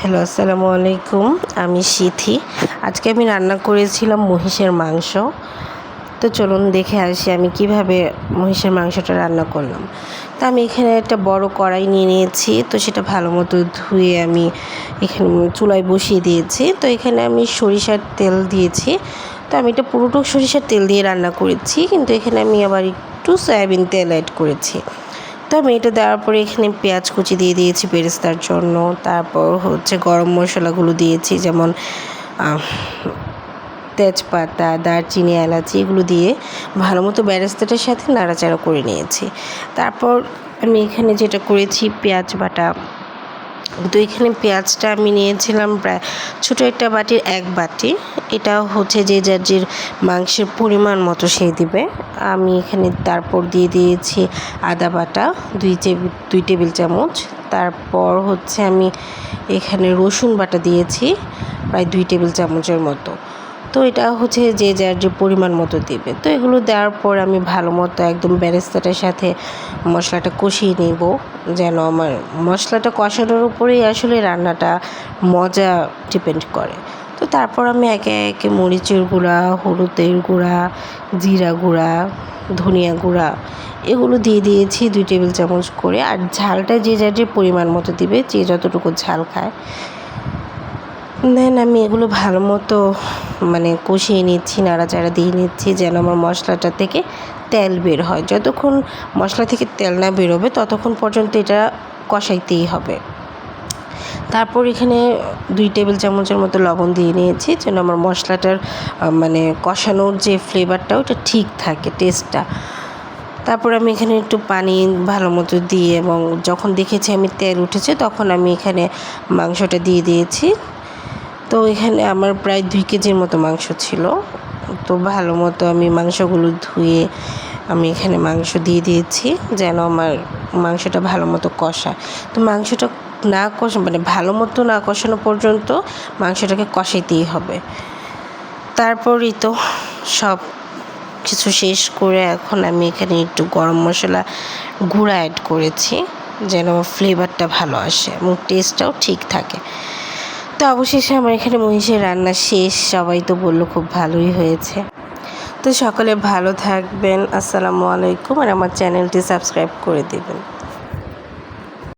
Hello, আসসালামু আলাইকুম। আমি সিথি। আজকে আমি রান্না করেছিলাম মহিষের মাংস। তো চলুন দেখে আসি আমি কীভাবে মহিষের মাংসটা রান্না করলাম। তো আমি এখানে একটা বড় কড়াই নিয়ে নিয়েছি। তো সেটা ভালো মতো ধুয়ে আমি এখানে চুলায় বসিয়ে দিয়েছি। তো এখানে আমি সরিষার তেল দিয়েছি। তো আমি এটা পুরোটুক সরিষার তেল দিয়ে রান্না করেছি। কিন্তু এখানে আমি আবার একটু সয়াবিন তেল অ্যাড করেছি। তো আমি এটা দেওয়ার পরে এখানে পেঁয়াজ কুচি দিয়ে দিয়েছি বেরেস্তার জন্য। তারপর হচ্ছে গরম মশলাগুলো দিয়েছি, যেমন তেজপাতা, দারচিনি, এলাচি এগুলো দিয়ে ভালো মতো বেরেস্তাটার সাথে নাড়াচাড়া করে নিয়েছি। তারপর আমি এখানে যেটা করেছি, পেঁয়াজ বাটা তো এখানে পেঁয়াজটা আমি নিয়েছিলাম প্রায় ছোটো একটা বাটির এক বাটি। এটা হচ্ছে যে যার যে মাংসের পরিমাণ মতো সে দিবে। আমি এখানে তারপর দিয়ে দিয়েছি আদা বাটা, দুই টেবিল দুই টেবিল চামচ। তারপর হচ্ছে আমি এখানে রসুন বাটা দিয়েছি, প্রায় দুই টেবিল চামচের মতো। তো এটা হচ্ছে যে যার যে পরিমাণ মতো দেবে। তো এগুলো দেওয়ার পর আমি ভালো মতো একদম ব্যারেস্তাটার সাথে মশলাটা কষিয়ে নেব। যেন আমার মশলাটা কষানোর উপরেই আসলে রান্নাটা মজা ডিপেন্ড করে। তো তারপর আমি একে একে মরিচের গুঁড়া, হলুদের গুঁড়া, জিরা গুঁড়া, ধনিয়া গুঁড়া এগুলো দিয়ে দিয়েছি দুই টেবিল চামচ করে। আর ঝালটা যে যার যে পরিমাণ মতো দিবে, যে যতটুকু ঝাল খায়। দেন আমি এগুলো ভালো মতো মানে কষিয়ে নিচ্ছি, নাড়াচাড়া দিয়ে নিচ্ছি যেন আমার মশলাটা থেকে তেল বের হয়। যতক্ষণ মশলা থেকে তেল না বেরোবে ততক্ষণ পর্যন্ত এটা কষাইতেই হবে। তারপর এখানে দুই টেবিল চামচের মতো লবণ দিয়ে নিয়েছি যেন আমার মশলাটার মানে কষানোর যে ফ্লেভারটা ওটা ঠিক থাকে টেস্টটা তারপর আমি এখানে একটু পানি ভালো মতো দিয়ে এবং যখন দেখেছি আমি তেল উঠেছে তখন আমি এখানে মাংসটা দিয়ে দিয়েছি। তো এখানে আমার প্রায় দুই কেজির মতো মাংস ছিল। তো ভালো মতো আমি মাংসগুলো ধুয়ে আমি এখানে মাংস দিয়ে দিয়েছি যেন আমার মাংসটা ভালো মতো কষা। তো মাংসটা না কষা মানে ভালো মতো না কষানো পর্যন্ত মাংসটাকে কষাইতেই হবে। তারপরই তো সব কিছু শেষ করে এখন আমি এখানে একটু গরম মশলা গুঁড়া অ্যাড করেছি যেন ফ্লেভারটা ভালো আসে এবং টেস্টটাও ঠিক থাকে। তো অবশেষে আমার এখানে মহিষের রান্না শেষ। সবাই তো বলল খুব ভালোই হয়েছে। তো সকলে ভালো থাকবেন। আসসালামু আলাইকুম। আর আমার চ্যানেলটি সাবস্ক্রাইব করে দেবেন।